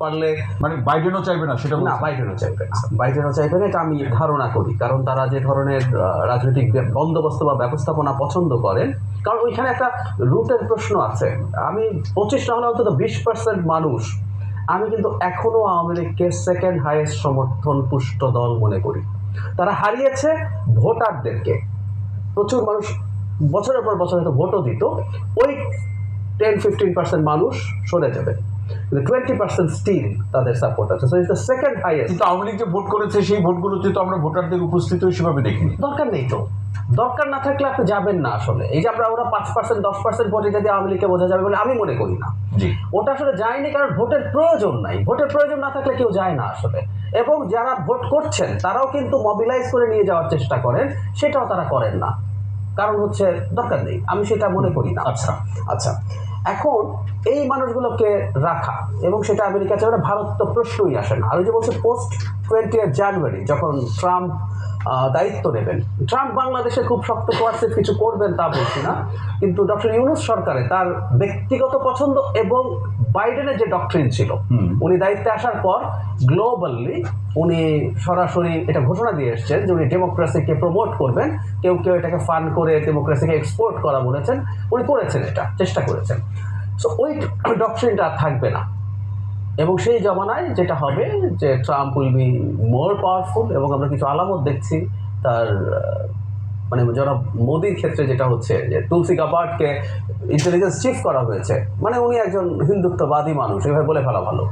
পারলে মানে বাইডেনও চাইবে না সেটা না। বাইডেনও চাইবে না। বাইডেনও চাইবে না এটা আমি ধারণা করি। কারণ তারা যে ধরনের রাজনৈতিক বন্দোবস্ত বা ব্যবস্থাপনা পছন্দ করেন কারণ ওইখানে একটা রুটের প্রশ্ন আছে। আমি পঁচিশ না হলে অন্তত বিশ পার্সেন্ট মানুষ আমি কিন্তু এখনও আওয়ামী লীগকে সেকেন্ড হাইয়েস্ট সমর্থন পুষ্ট দল মনে করি। তারা হারিয়েছে ভোটারদেরকে। প্রচুর মানুষ বছরের পর বছর হয়তো ভোটও দিত ওই টেন ফিফটিন পার্সেন্ট মানুষ সরে যাবে। কিন্তু টোয়েন্টি পার্সেন্ট স্টিল তাদের সাপোর্ট আছে। So it's the second highest কিন্তু আওয়ামী লীগ যে ভোট করেছে সেই ভোটগুলোতে তো আমরা ভোটারদের উপস্থিত সেভাবে দেখিনি। দরকার নেই তো। দরকার না থাকলে আপনি যাবেন না আসলে। এই যে আমরা ওরা পাঁচ পার্সেন্ট দশ পার্সেন্ট ভোট এটা দিয়ে আওয়ামী লীগকে বোঝা যাবে বলে আমি মনে করি না। ওটা আসলে যায়নি কারণ ভোটের প্রয়োজন নাই। ভোটের প্রয়োজন না থাকলে কেউ যায় না আসলে। এবং যারা ভোট করছেন তারাও কিন্তু মবিলাইজ করে নিয়ে যাওয়ার চেষ্টা করেন সেটাও তারা করেন না। কারণ হচ্ছে দরকার নেই। আমি সেটা মনে করি না। আচ্ছা। আচ্ছা। এখন এই মানুষগুলোকে রাখা এবং সেটা আমেরিকা চাই ভারত তো প্রশ্নই আসে না। আর যে বলছে পোস্ট টোয়েন্টি জানুয়ারি যখন ট্রাম্প দায়িত্ব নেবেন। ট্রাম্প বাংলাদেশে খুব শক্ত কোয়ার্সিভ কিছু করবেন তা বলছি না কিন্তু ডক্টর ইউনুস সরকারে তার ব্যক্তিগত পছন্দ এবং বাইডেনের যে ডক্ট্রিন ছিল উনি দায়িত্বে আসার পর গ্লোবালি উনি সরাসরি এটা ঘোষণা দিয়ে এসছেন যে উনি ডেমোক্রেসিকে প্রমোট করবেন। কেউ কেউ এটাকে ফান করে ডেমোক্রেসিকে এক্সপোর্ট করা বলেছেন। উনি করেছেন এটা চেষ্টা করেছেন। সো ওই ডক্ট্রিনটা থাকবে না। এবং সেই জমানায় যেটা হবে যে Trump will be more powerful এবং আমরা কিছু আলামত দেখছি তার মানে যারা মোদির ক্ষেত্রে যেটা হচ্ছে যে তুলসী কাপাটকে ইন্টেলিজেন্স চিফ করা হয়েছে। মানে উনি একজন হিন্দুত্ববাদী মানুষ, এভাবে বলে ফেলা ভালো।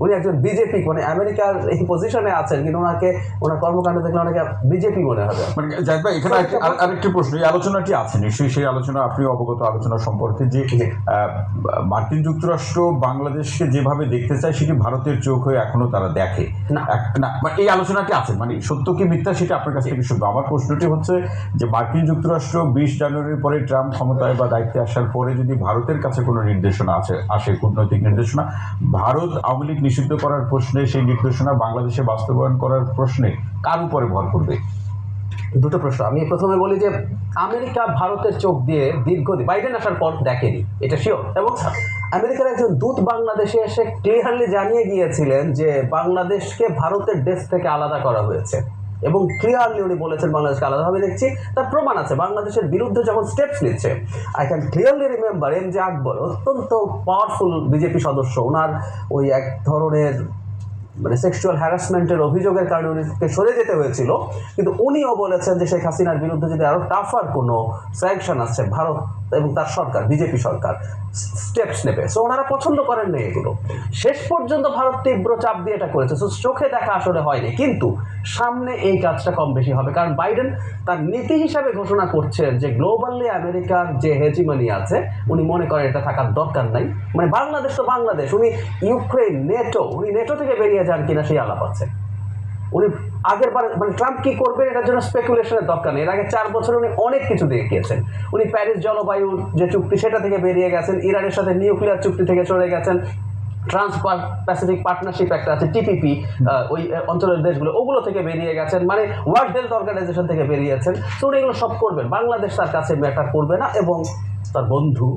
উনি একজন বিজেপি মানে আমেরিকার এই পজিশনে আছেন কিন্তু ওনাকে ওনার কর্মকাণ্ড দেখলে অনেকে বিজেপি মনে হবে। মানে ভাই এখানে আরেকটি- প্রশ্ন এই আলোচনাটি আছে নিশ্চয়ই সেই আলোচনা আপনি অবগত আলোচনা সম্পর্কে যে মার্কিন যুক্তরাষ্ট্র বাংলাদেশকে যেভাবে দেখতে চায় সেটি ভারতের চোখ হয়ে এখনও তারা দেখে। না। না মানে এই আলোচনাটি আছে মানে সত্য কি মিথ্যা সেটা আপনার কাছ থেকে শুনব। আমার প্রশ্নটি হচ্ছে যে মার্কিন যুক্তরাষ্ট্র বিশ জানুয়ারির পরে ট্রাম্প ক্ষমতায় বা দায়িত্বে আসার পরে যদি ভারতের কাছে কোনো নির্দেশনা আছে আসে কূটনৈতিক নির্দেশনা ভারত আওয়ামী লীগ নিষিদ্ধ করার প্রশ্নে, সেই নির্দেশনা বাংলাদেশে বাস্তবায়ন করার প্রশ্নে কার উপরে ভর করবে? দুটো প্রশ্ন। আমি প্রথমে বলি যে, আমেরিকা ভারতের চোখ দিয়ে দীর্ঘদিন বাইডেন আসার পর দেখেনি, এটা শিওর এবং আমেরিকার একজন দূত বাংলাদেশে এসে ক্লিয়ারলি জানিয়ে গিয়েছিলেন যে, বাংলাদেশকে ভারতের দেশ থেকে আলাদা করা হয়েছে। এবং ক্লিয়ারলি উনি বলেছেন বাংলাদেশকে আলাদাভাবে দেখছি। তার প্রমাণ আছে, বাংলাদেশের বিরুদ্ধে যখন স্টেপস নিচ্ছে I can clearly remember M J Akbar অত্যন্ত পাওয়ারফুল বিজেপি সদস্য। ওনার ওই এক ধরনের মানে সেক্সুয়াল হ্যারাসমেন্টের অভিযোগের কারণে উনিকে সরে যেতে হয়েছিল। কিন্তু উনিও বলেছেন যে শেখ হাসিনার বিরুদ্ধে যদি আরও টাফার কোনো স্যাংশন আসছে, ভারত এবং তার সরকার বিজেপি সরকার স্টেপস নেবে। সো ওনারা পছন্দ করেন না এগুলো। শেষ পর্যন্ত ভারত তীব্র চাপ দিয়ে এটা করেছে। সো চোখে দেখা আসলে হয়নি। কিন্তু সামনে এই কাজটা কম বেশি হবে। কারণ বাইডেন তার নীতি হিসাবে ঘোষণা করছেন যে গ্লোবালি আমেরিকার যে হেজিমানি আছে, উনি মনে করেন এটা থাকার দরকার নাই। মানে বাংলাদেশ তো বাংলাদেশ। উনি ইউক্রেন নেটো। উনি নেটো থেকে বেরিয়ে যান কিনা সেই আলাপ আছে। উনি আগের বার মানে ট্রাম্প কি করবেন এটার জন্য স্পেকুলেশনের দরকার নেই। এর আগে চার বছর উনি অনেক কিছু দেখিয়েছেন। উনি প্যারিস জলবায়ু যে চুক্তি সেটা থেকে বেরিয়ে গেছেন। ইরানের সাথে নিউক্লিয়ার চুক্তি থেকে সরে গেছেন। ট্রান্স প্যাসিফিক পার্টনারশিপ একটা আছে টিপিপি ওই অঞ্চলের দেশগুলো ওগুলো থেকে বেরিয়ে গেছেন। মানে ওয়ার্ল্ড হেলথ অর্গানাইজেশন থেকে বেরিয়েছেন। তো উনি এগুলো সব করবেন। বাংলাদেশ তার কাছে ম্যাটার করবে না এবং তার বন্ধু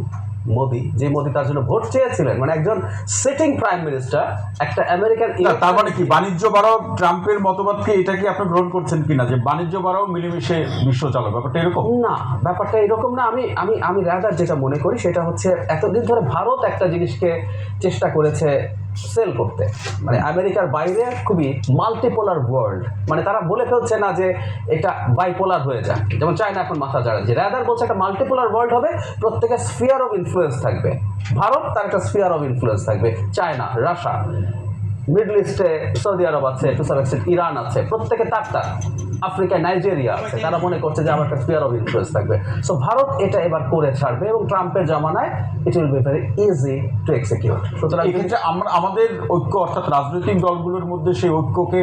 মোদি যে মোদি তার জন্য ভোট চেয়েছিলেন মানে একজন সিটিং প্রাইম মিনিস্টার একটা আমেরিকান তার মানে কি? বাণিজ্য বাড়াও ট্রাম্পের মতবাদকে এটা কি আপনি গ্রহণ করছেন কিনা? যে বাণিজ্য বাড়াও মিলেমিশে বিশ্ব চালক ব্যাপারটা এরকম? না ব্যাপারটা এরকম না। আমি আমি আমি রাজার যেটা মনে করি সেটা হচ্ছে এতদিন ধরে ভারত একটা জিনিসকে চেষ্টা করেছে সেল করতে। মানে আমেরিকার বাইরে খুবই মাল্টিপোলার ওয়ার্ল্ড মানে তারা বলে ফেলছে না যে এটা বাইপোলার হয়ে যায়। যেমন চায়না এখন মাথা চাড়াচ্ছে রাদার বলছে একটা মাল্টিপোলার ওয়ার্ল্ড হবে প্রত্যেকের স্ফিয়ার অফ ইনফ্লুয়েন্স থাকবে। ভারত তার একটা স্ফিয়ার অফ ইনফ্লুয়েন্স থাকবে। China, Russia. মিডল ইস্টে সৌদি আরব আছে টু সাম এক্সটেন্ট ইরান আছে, প্রত্যেকে তার তার আফ্রিকায় নাইজেরিয়া আছে, তারা মনে করছে যে আমার একটা স্পিয়ার অফ ইনফ্লুয়েন্স থাকবে। সো ভারত এটা এবার করে ছাড়বে এবং ট্রাম্পের জামানায় it will be very easy to execute সুতরাং আমরা, আমাদের ঐক্য অর্থাৎ রাজনৈতিক দলগুলোর মধ্যে সেই ঐক্যকে